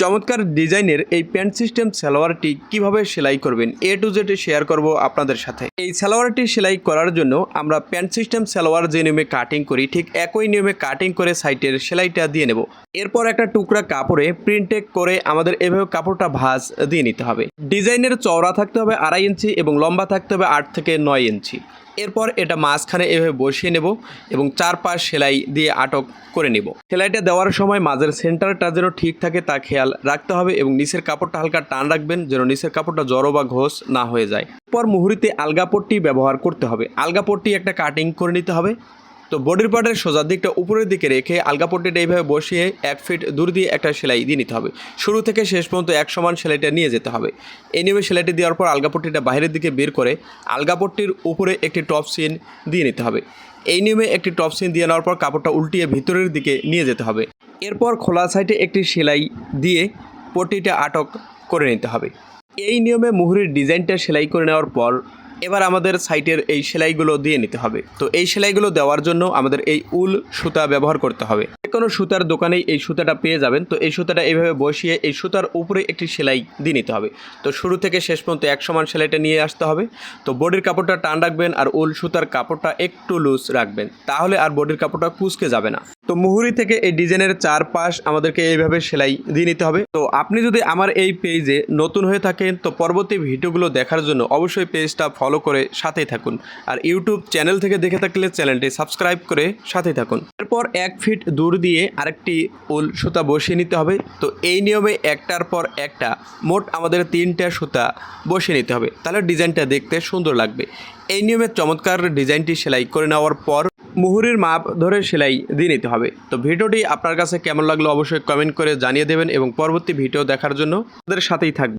চমৎকার ডিজাইনের এই প্যান্ট সিস্টেম সালোয়ারটি কীভাবে সেলাই করবেন এ টু জেড শেয়ার করব আপনাদের সাথে। এই সালোয়ারটি সেলাই করার জন্য আমরা প্যান্ট সিস্টেম সালোয়ার যে নিয়মে কাটিং করি, ঠিক একই নিয়মে কাটিং করে সাইটের সেলাইটা দিয়ে নেব। এরপর একটা টুকরা কাপড়ে প্রিন্টেক করে আমাদের এভাবে কাপড়টা ভাঁজ দিয়ে নিতে হবে। ডিজাইনের চওড়া থাকতে হবে আড়াই ইঞ্চি এবং লম্বা থাকতে হবে আট থেকে নয় ইঞ্চি। এরপর এটা মাঝখানে এভাবে বসিয়ে নেব এবং চারপাশ সেলাই দিয়ে আটক করে নেব। সেলাইটা দেওয়ার সময় মাঝের সেন্টারটা যেন ঠিক থাকে তা খেয়াল রাখতে হবে এবং নিচের কাপড়টা হালকা টান রাখবেন যেন নিচের কাপড়টা জড়ো বা ঘোষ না হয়ে যায়। পর মুহুরিতে আলগাপট্টি ব্যবহার করতে হবে। আলগাপট্টি একটা কাটিং করে নিতে হবে। তো বডির পার্টের সোজা দিকটা উপরের দিকে রেখে আলগা পট্টিটা এইভাবে বসিয়ে এক ফিট দূর দিয়ে একটা সেলাই দিয়ে নিতে হবে। শুরু থেকে শেষ পর্যন্ত এক সমান সেলাইটা নিয়ে যেতে হবে। এই নিয়মে সেলাইটি দেওয়ার পর আলগা পট্টিটা বাইরের দিকে বের করে আলগা পট্টির উপরে একটি টপ সিন দিয়ে নিতে হবে। এই নিয়মে একটি টপ সিন দিয়ে নেওয়ার পর কাপড়টা উল্টিয়ে ভিতরের দিকে নিয়ে যেতে হবে। এরপর খোলা সাইডে একটি সেলাই দিয়ে পট্টিটা আটক করে নিতে হবে। এই নিয়মে মুহুরির ডিজাইনটা সেলাই করে নেওয়ার পর এবার আমাদের সাইটের এই সেলাইগুলো দিয়ে নিতে হবে। তো এই সেলাইগুলো দেওয়ার জন্য আমাদের এই উল সুতা ব্যবহার করতে হবে। যে কোনো সুতার দোকানেই এই সুতাটা পেয়ে যাবেন। তো এই সুতাটা এইভাবে বসিয়ে এই সুতার উপরে একটি সেলাই দিয়ে নিতে হবে। তো শুরু থেকে শেষ পর্যন্ত এক সমান সেলাইটা নিয়ে আসতে হবে। তো বডির কাপড়টা টান রাখবেন আর উল সুতার কাপড়টা একটু লুজ রাখবেন। তাহলে আর বডির কাপড়টা কুচকে যাবে না। তো মুহুরি থেকে এই ডিজাইনের চারপাশ আমাদেরকে এইভাবে সেলাই দিয়ে নিতে হবে। তো আপনি যদি আমার এই পেজে নতুন হয়ে থাকেন, তো পরবর্তী ভিডিওগুলো দেখার জন্য অবশ্যই পেজটা ফলো করে সাথেই থাকুন। আর ইউটিউব চ্যানেল থেকে দেখে থাকলে চ্যানেলটি সাবস্ক্রাইব করে সাথেই থাকুন। এরপর এক ফিট দূর দিয়ে আরেকটি উল সুতা বসিয়ে নিতে হবে। তো এই নিয়মে একটার পর একটা মোট আমাদের তিনটা সুতা বসিয়ে নিতে হবে। তাহলে ডিজাইনটা দেখতে সুন্দর লাগবে। এই নিয়মে চমৎকার ডিজাইনটি সেলাই করে নেওয়ার পর মুহুরির মাপ ধরে সেলাই দিয়ে নিতে হবে। তো ভিডিওটি আপনার কাছে কেমন লাগল অবশ্যই কমেন্ট করে জানিয়ে দেবেন এবং পরবর্তী ভিডিও দেখার জন্য আমাদের সাথেই থাকবে